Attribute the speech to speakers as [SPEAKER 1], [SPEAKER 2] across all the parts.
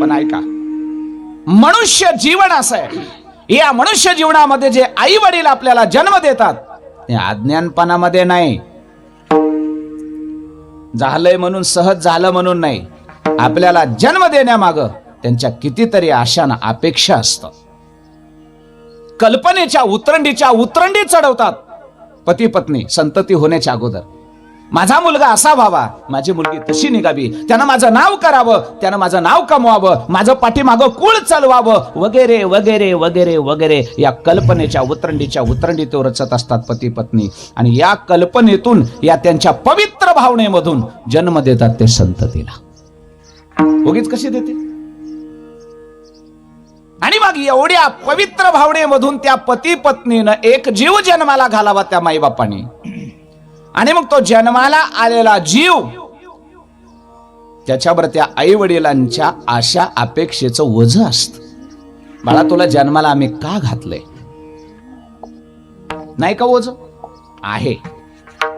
[SPEAKER 1] पण ऐका. मनुष्य जीवन असं आहे. या मनुष्य जीवनामध्ये जे आई वडील आपल्याला जन्म देतात ते अज्ञानपणामध्ये नाही. झालंय म्हणून सहज झालं म्हणून नाही. आपल्याला जन्म देण्यामाग त्यांच्या कितीतरी आशान अपेक्षा असतात कल्पनेच्या उतरंडीच्या उतरंडी चढवतात. पती पत्नी संतती होण्याच्या अगोदर. माझा मुलगा असा व्हावा माझी मुलगी तशी निघावी त्यानं माझं नाव करावं त्यानं माझं नाव कमवावं माझं पाठीमागं कुळ चालवावं वगैरे वगैरे वगैरे वगैरे. या कल्पनेच्या उतरंडीच्या उतरंडी रचत असतात पती पत्नी. आणि या कल्पनेतून या त्यांच्या पवित्र भावनेमधून जन्म देतात ते संततीला उगीच कशी देते आणि मग एवढ्या पवित्र भावनेमधून त्या पती पत्नीनं एक जीव जन्माला घालावा त्या माईबापाने. आणि मग तो जन्माला आलेला जीव त्याच्यावर त्या आई वडिलांच्या आशा अपेक्षेचं ओझ असत. बाळा तुला जन्माला आम्ही का घातलंय? नाही का ओझ? आहे.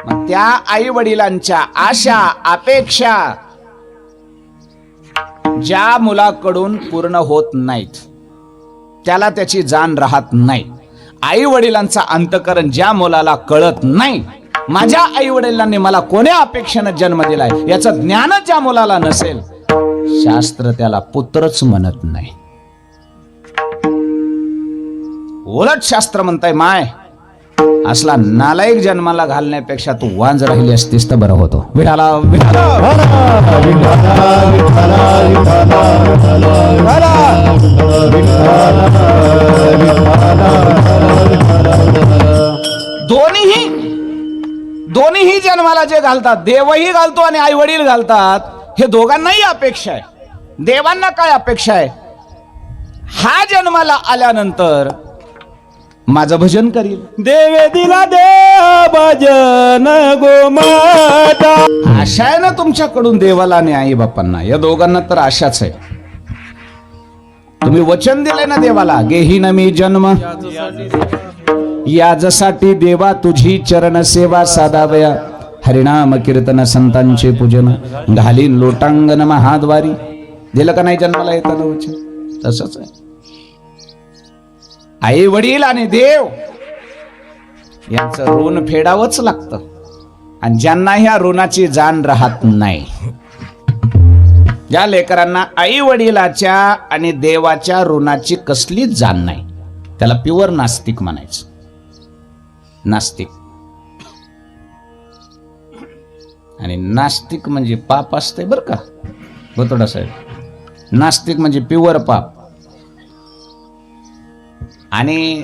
[SPEAKER 1] मग त्या आई वडिलांच्या आशा अपेक्षा ज्या मुलाकडून पूर्ण होत नाहीत त्याला त्याची जाण राहत नाही. आई वडिलांचा अंतकरण ज्या मुलाला कळत नाही माझ्या आई वडिलांनी मला कोण्या अपेक्षेनं जन्म दिलाय याचं ज्ञान ज्या मुलाला नसेल शास्त्र त्याला पुत्रच म्हणत नाही उलट शास्त्र म्हणताय माय असला नालायक जन्माला घालण्यापेक्षा तू वांज राहिली असतीस तर बरं होतो विठाला विठाला घालतात देवही घालतो आणि आई वडील घालतात हे दोघांनाही अपेक्षा आहे. देवांना काय अपेक्षा आहे? हा जन्माला आल्यानंतर माझं भजन करील
[SPEAKER 2] देवे दिला देह भजन गोमाता
[SPEAKER 1] आशा आहे ना तुमच्याकडून देवाला आणि आई बापांना या दोघांना तर आशाच आहे. तुम्ही वचन दिले ना देवाला गेही न मी जन्म याजसाठी देवा तुझी चरण सेवा साधावया. हरिनाम कीर्तन संतांचे पूजन. घालीन लोटांगण महाद्वारी. दिलं का नाही जन्माला येताना वचन तसंच आहे. आई वडील आणि देव यांचं ऋण फेडावंच लागतं. आणि ज्यांना ह्या ऋणाची जाण राहत नाही. ज्या लेकरांना आई वडिलाच्या आणि देवाच्या ऋणाची कसलीच जाण नाही. त्याला प्युअर नास्तिक म्हणायचं. नास्तिक. आणि नास्तिक म्हणजे पाप असते बरं का? बतोडा साहेब. नास्तिक म्हणजे प्युअर पाप. आणि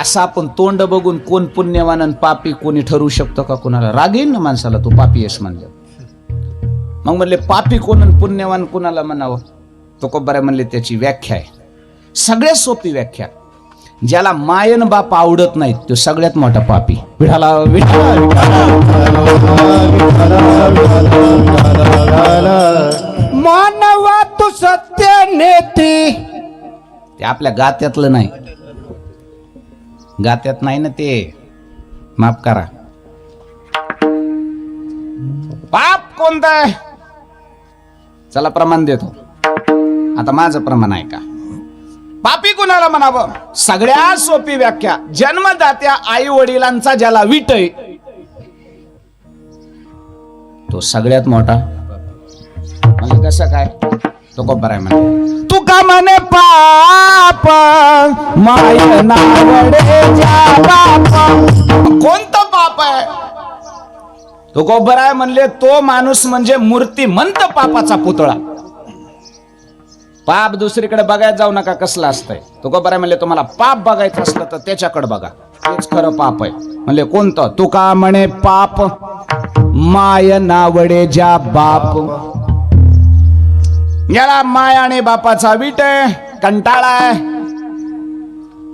[SPEAKER 1] असा आपण तोंड बघून कोण पुण्यवान आणि पापी कोणी ठरवू शकतो का कोणाला? राग ना माणसाला तू पापी आहेस म्हणलं. मग म्हणले पापी कोण आणि पुण्यवान कोणाला म्हणावं? तो कोबऱ्या म्हणले त्याची व्याख्या आहे. सगळ्यात सोपी व्याख्या. ज्याला मायन बाप आवडत नाहीत तो सगळ्यात मोठा पापी. विठाला
[SPEAKER 2] मानवा तू सत्य नेती.
[SPEAKER 1] ते आपल्या गात्यातलं नाही. गात्यात नाही ना ते. माफ करा. पाप कोणतं आहे? चला प्रमाण देतो. आता माझं प्रमाण आहे का? पापी कुणाला म्हणावं? सगळ्यात सोपी व्याख्या. जन्मदात्या आई वडिलांचा ज्याला विटय तो सगळ्यात मोठा. म्हणजे कसं काय? तो कोपर आहे म्हणजे तू का म्हणे पाप? माय नावडे कोणतं पाप आहे? तो गोबर आहे म्हणले तो माणूस म्हणजे मूर्तिमंत पापाचा पुतळा. पाप दुसरीकडे बघायला जाऊ नका कसलं असतंय. तो गोबर आहे म्हणले तुम्हाला पाप बघायचं असलं तर त्याच्याकडे बघा. तेच खरं पाप आहे. म्हणले कोणतं? तू का म्हणे पाप माय नावडे ज्या बाप. याला माय आणि बापाचा विट आहे कंटाळा आहे.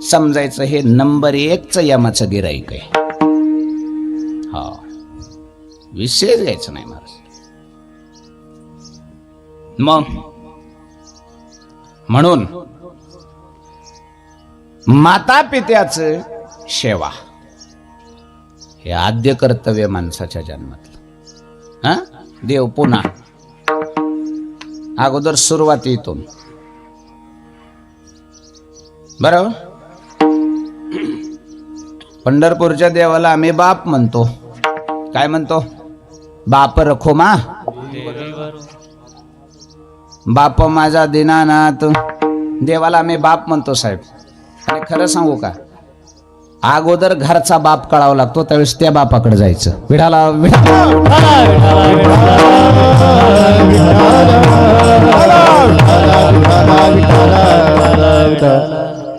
[SPEAKER 1] समजायचं हे नंबर एकच यमाचं गिराईक आहे. हा. विशेष घ्यायचं नाही महाराज. मग? म्हणून माता पित्याच सेवा हे आद्य कर्तव्य माणसाच्या जन्मातलं. हा? देव पुन्हा. अगोदर सुरुवातीतून बरोबर पंढरपूरच्या देवाला आम्ही बाप म्हणतो. काय म्हणतो? बाप रखो मा बाप माझा दिनानाथ. देवाला मी बाप म्हणतो साहेब. आणि खरं सांगू का? अगोदर घरचा बाप कळावा लागतो त्यावेळेस त्या बापाकडे जायचं. विढाला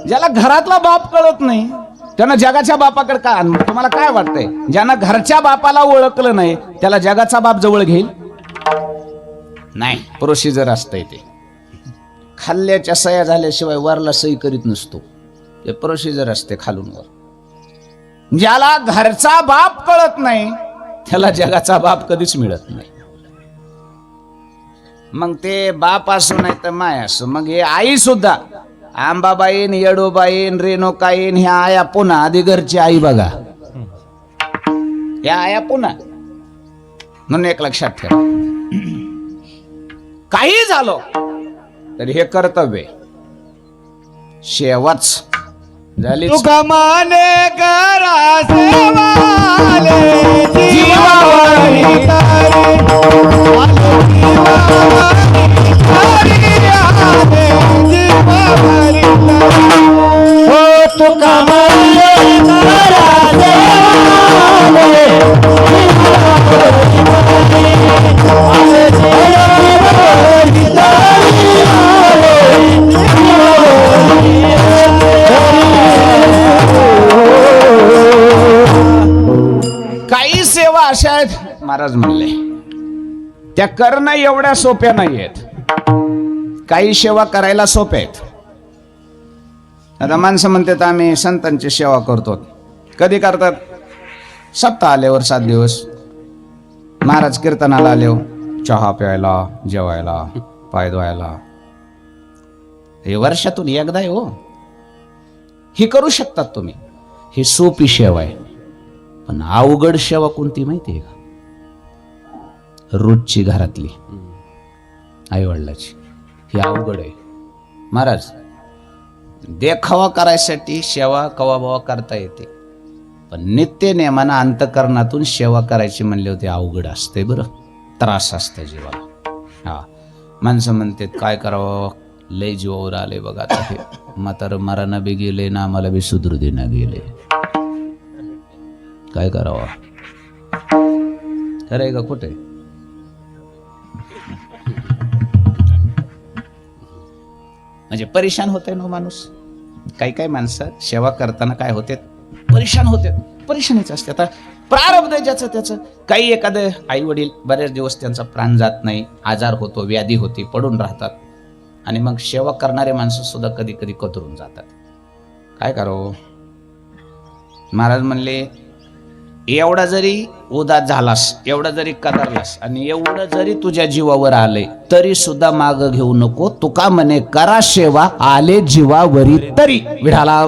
[SPEAKER 1] ज्याला घरातला बाप कळत नाही त्यानं जगाच्या बापाकडे का तुम्हाला काय वाटतंय? ज्यानं घरच्या बापाला ओळखलं नाही त्याला जगाचा बाप जवळ घेईल? नाही. प्रोसिजर असतंय ते. खाल्ल्याच्या सह्या झाल्याशिवाय वरला सही करीत नसतो. ते प्रोसिजर असते खालून वर. ज्याला घरचा बाप कळत नाही त्याला जगाचा बाप कधीच मिळत नाही. मग ते बाप असो नाही तर माय असो. मग हे आई सुद्धा आंबाबाईन येडोबाईन रेणुकाईन ह्या आया पुन्हा आधी घरची आई बघा. ह्या आया पुन्हा. म्हणून एक लक्षात ठेवा. काही झालं तरी हे कर्तव्य. शेवच झाली
[SPEAKER 2] तुका माने करा सेवाले जीवावरी तारे आले जीवावरी तारे, आले जीवावरी तारे. हो तुका माने करा
[SPEAKER 1] महाराज म्हणले त्या करणं एवढ्या सोप्या नाही आहेत काही सेवा करायला सोप्या आहेत. आता माणसं म्हणतात आम्ही संतांची सेवा करतो. कधी करतात? सप्ताह आल्यावर सात दिवस. महाराज कीर्तनाला आले चहा प्यायला जेवायला पाय धुवायला. हे वर्षातून एकदा आहे हो. ही करू शकतात तुम्ही. ही सोपी सेवा आहे. पण अवघड सेवा कोणती माहिती आहे का? रोजची घरातली. आई वडिलाची ही अवघड आहे. महाराज देखावा करायसाठी सेवा कवाबवा करता येते. पण नित्य नेमानं अंतकरणातून सेवा करायची म्हणले होते अवघड असते बरं. त्रास असते जीवाला. हा. माणसं म्हणतात काय करावं? लय जीवावर आले बघा हे. म्हातारं मराना बी गेले ना आम्हाला बी सुधरू देना गेले. काय करावं? खरं आहे का? कुठे म्हणजे परेशान होते ना हो माणूस. काही काही माणसं सेवा करताना काय होते? परेशान होते. परेशानीच असते. आता प्रारब्ध ज्याचं त्याचं. काही एखादं आई वडील बरेच दिवस त्यांचा प्राण जात नाही आजार होतो व्याधी होती पडून राहतात. आणि मग सेवा करणारे माणसं सुद्धा कधी कधी कतरून जातात. काय करावं हो? महाराज म्हणले एवढा जरी उदात झालास एवढा जरी कदरलास आणि एवढं जरी तुझ्या जीवावर आले तरी सुद्धा माग घेऊ नको. तुका म्हणे करा सेवा आले जीवावरी तरी. विढाला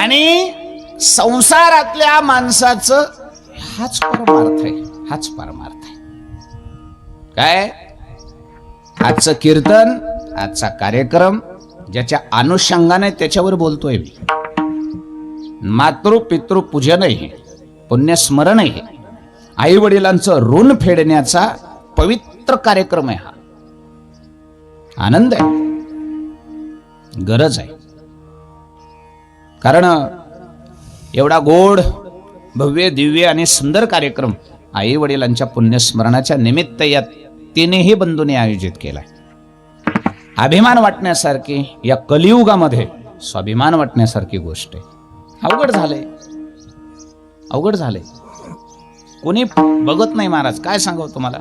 [SPEAKER 1] आणि संसारातल्या माणसाचं हाच परमार्थ आहे हाच परमार्थ काय? आजचं कीर्तन आजचा कार्यक्रम ज्याच्या अनुषंगाने त्याच्यावर बोलतोय मी. मातृ पितृ पूजनही पुण्यस्मरणही आहे आई वडिलांचं ऋण फेडण्याचा पवित्र कार्यक्रम आहे हा. आनंद आहे. गरज आहे. कारण एवढा गोड भव्य दिव्य आणि सुंदर कार्यक्रम आई वडिलांच्या पुण्यस्मरणाच्या निमित्त यात तिनेही बंधूने आयोजित केलाय. अभिमान वाटण्यासारखी या कलियुगामध्ये स्वाभिमान वाटण्यासारखी गोष्ट आहे. अवघड झालंय. अवघड झालंय. कोणी बघत नाही महाराज काय सांगावं तुम्हाला?